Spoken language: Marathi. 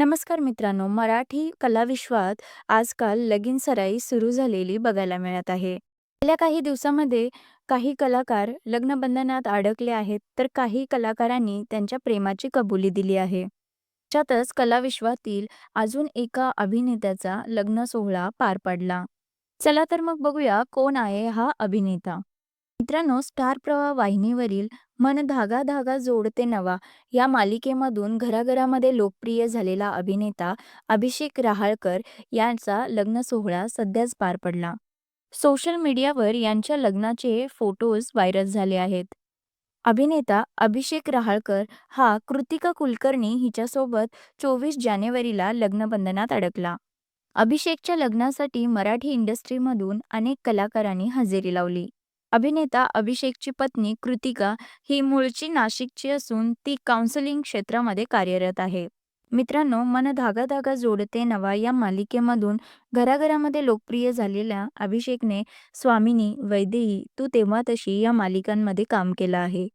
नमस्कार मित्रांनो, मराठी कलाविश्वात आजकाल लगीन सराई सुरू झालेली बघायला मिळत आहे. गेल्या काही दिवसांमध्ये काही कलाकार लग्नबंधनात अडकले आहेत, तर काही कलाकारांनी त्यांच्या प्रेमाची कबुली दिली आहे. त्यातच कलाविश्वातील अजून एका अभिनेत्याचा लग्न सोहळा पार पडला. चला तर मग बघूया कोण आहे हा अभिनेता. मित्रांनो, स्टार प्रवाह वाहिनीवरील मन धागा धागा जोडते नवा या मालिकेमधून घराघरामध्ये लोकप्रिय झालेला अभिनेता अभिषेक रहाळकर यांचा लग्न सोहळा सध्याच पार पडला. सोशल मीडियावर यांच्या लग्नाचे फोटोज व्हायरल झाले आहेत. अभिनेता अभिषेक रहाळकर हा कृतिका कुलकर्णी हिच्यासोबत चोवीस जानेवारीला लग्नबंधनात अडकला. अभिषेकच्या लग्नासाठी मराठी इंडस्ट्रीमधून अनेक कलाकारांनी हजेरी लावली. अभिनेता अभिषेकची पत्नी कृतिका ही मूळची नाशिकची असून ती काउन्सिलिंग क्षेत्रामध्ये कार्यरत आहे. मित्रांनो, मन धागा धागा जोडते नवा या मालिकेमधून घराघरामध्ये लोकप्रिय झालेल्या अभिषेकने स्वामिनी, वैदेही, तू तेव्हा तशी या मालिकांमध्ये काम केलं आहे.